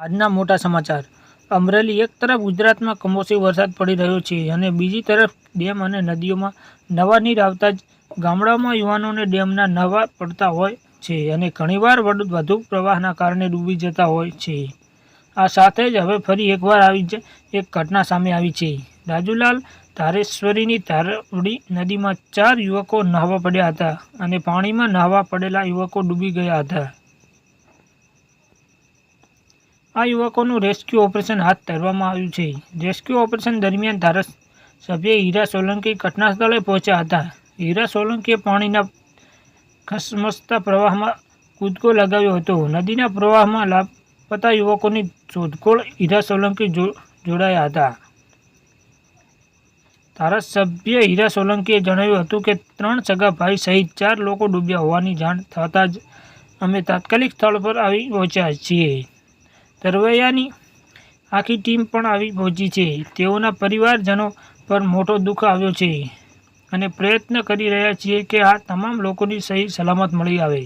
આજના મોટા સમાચાર. અમરેલી એક તરફ ગુજરાતમાં કમોસમી વરસાદ પડી રહ્યો છે અને બીજી તરફ ડેમ અને નદીઓમાં નવા નીર આવતા જ ગામડાઓમાં યુવાનોને ડેમના નવા પડતા હોય છે અને ઘણીવાર વધુ પ્રવાહના કારણે ડૂબી જતા હોય છે. આ સાથે જ હવે ફરી એકવાર આવી જ એક ઘટના સામે આવી છે. રાજુલાલ ધારેશ્વરીની ધારવડી નદીમાં ચાર યુવકો નહાવા પડ્યા હતા અને પાણીમાં નહાવા પડેલા યુવકો ડૂબી ગયા હતા. આ યુવકોનું રેસ્ક્યુ ઓપરેશન હાથ ધરવામાં આવ્યું છે. રેસ્ક્યુ ઓપરેશન દરમિયાન ધારાસભ્ય હીરા સોલંકી ઘટના સ્થળે પહોંચ્યા હતા. હીરા સોલંકીએ પાણીના ખસમસતા પ્રવાહમાં કૂદકો લગાવ્યો હતો. નદીના પ્રવાહમાં લાપતા યુવકોની શોધખોળ હીરા સોલંકી જોડાયા હતા. ધારાસભ્ય હીરા સોલંકીએ જણાવ્યું હતું કે, ત્રણ સગા ભાઈ સહિત ચાર લોકો ડૂબ્યા હોવાની જાણ થતાં જ અમે તાત્કાલિક સ્થળ પર આવી પહોંચ્યા છીએ. તરવૈયાની આખી ટીમ પણ આવી પહોંચી છે. તેઓના પરિવારજનો પર મોટો દુઃખ આવ્યો છે અને પ્રયત્ન કરી રહ્યા છીએ કે આ તમામ લોકોની સહી સલામત મળી આવે.